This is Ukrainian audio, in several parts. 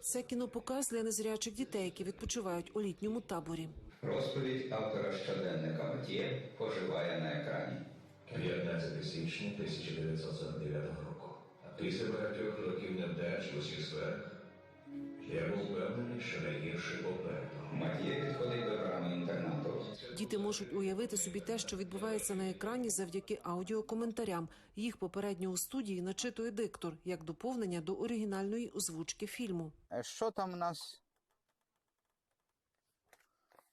Це кінопоказ для незрячих дітей, які відпочивають у літньому таборі. Розповідь автора щоденника Матіє поживає на екрані. 15 січня 1949 року. Після багатьох років невдач в усіх сферах я був впевнений, що найгірше попереду. Матіє підходить до брами інтернату. Діти можуть уявити собі те, що відбувається на екрані завдяки аудіокоментарям. Їх попередньо у студії начитує диктор як доповнення до оригінальної озвучки фільму. Е, Що там у нас?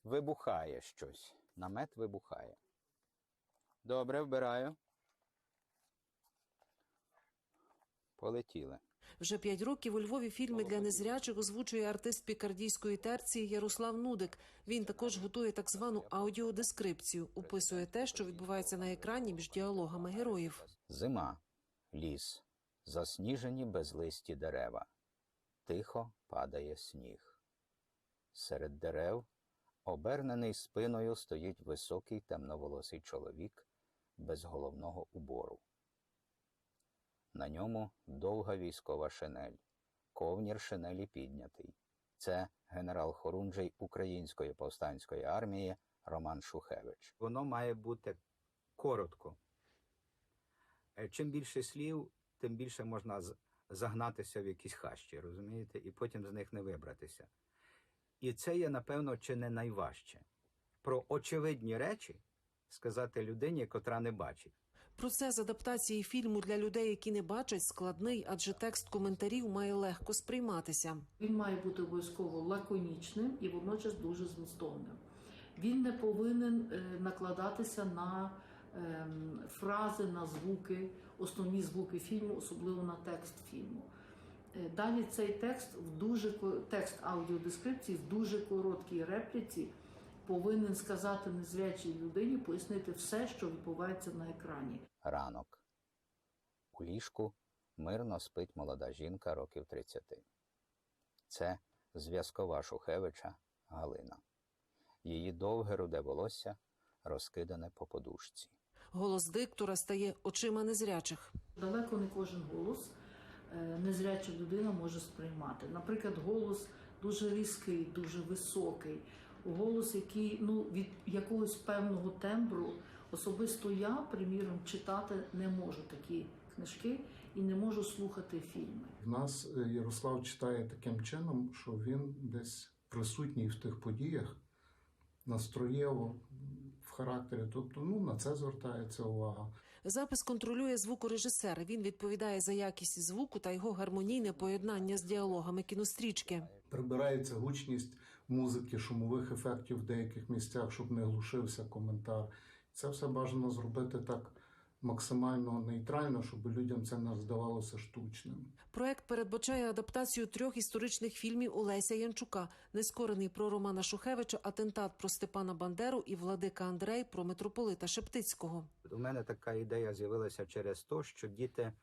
Вибухає щось. Намет вибухає. Добре, вбираю. Полетіли. Вже п'ять років у Львові фільми для незрячих озвучує артист пікардійської терції Ярослав Нудик. Він також готує так звану аудіодескрипцію, описує те, що відбувається на екрані між діалогами героїв. Зима, ліс, засніжені безлисті дерева. Тихо падає сніг. Серед дерев, обернений спиною, стоїть високий темноволосий чоловік без головного убору. На ньому довга військова шинель, ковнір шинелі піднятий. Це генерал Хорунжий Української повстанської армії Роман Шухевич. Воно має бути коротко. Е, Чим більше слів, тим більше можна загнатися в якісь хащі, розумієте, і потім з них не вибратися. І це є, напевно, чи не найважче. Про очевидні речі сказати людині, котра не бачить. Процес адаптації фільму для людей, які не бачать, складний, адже текст коментарів має легко сприйматися. Він має бути обов'язково лаконічним і водночас дуже змістовним. Він не повинен е, накладатися на ем, фрази, на звуки, основні звуки фільму, особливо на текст фільму. Е, Далі цей текст в дуже текст аудіодескрипції в дуже короткій репліці повинен сказати незрячій людині, пояснити все, що відбувається на екрані. Ранок. У ліжку мирно спить молода жінка років 30. Це зв'язкова Шухевича Галина. Її довге руде волосся розкидане по подушці. Голос диктора стає очима незрячих. Далеко не кожен голос е, незряча людина може сприймати. Наприклад, голос дуже різкий, дуже високий, голос, який ну від якогось певного тембру особисто я, приміром, читати не можу такі книжки і не можу слухати фільми. В нас е, Ярослав читає таким чином, що він десь присутній в тих подіях настроєво в характері. Тобто, ну на це звертається увага. Запис контролює звукорежисер. Він відповідає за якість звуку та його гармонійне поєднання з діалогами кінострічки. Прибирається гучність музики, шумових ефектів в деяких місцях, щоб не глушився коментар. Це все бажано зробити так максимально нейтрально, щоб людям це не здавалося штучним. Проект передбачає адаптацію трьох історичних фільмів Олеся Янчука: нескорений про Романа Шухевича, атентат про Степана Бандеру і Владика Андрей про митрополита Шептицького. У мене така ідея з'явилася через те, що діти,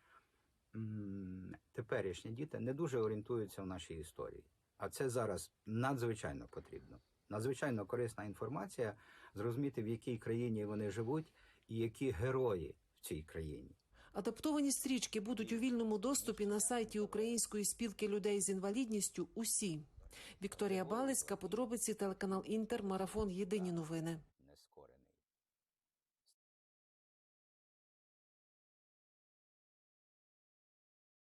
теперішні діти, не дуже орієнтуються в нашій історії. А це зараз надзвичайно потрібно. Надзвичайно корисна інформація, зрозуміти, в якій країні вони живуть і які герої в цій країні. Адаптовані стрічки будуть у вільному доступі на сайті Української спілки людей з інвалідністю. Усі Вікторія Балицька, подробиці телеканал Інтер, марафон Єдині новини.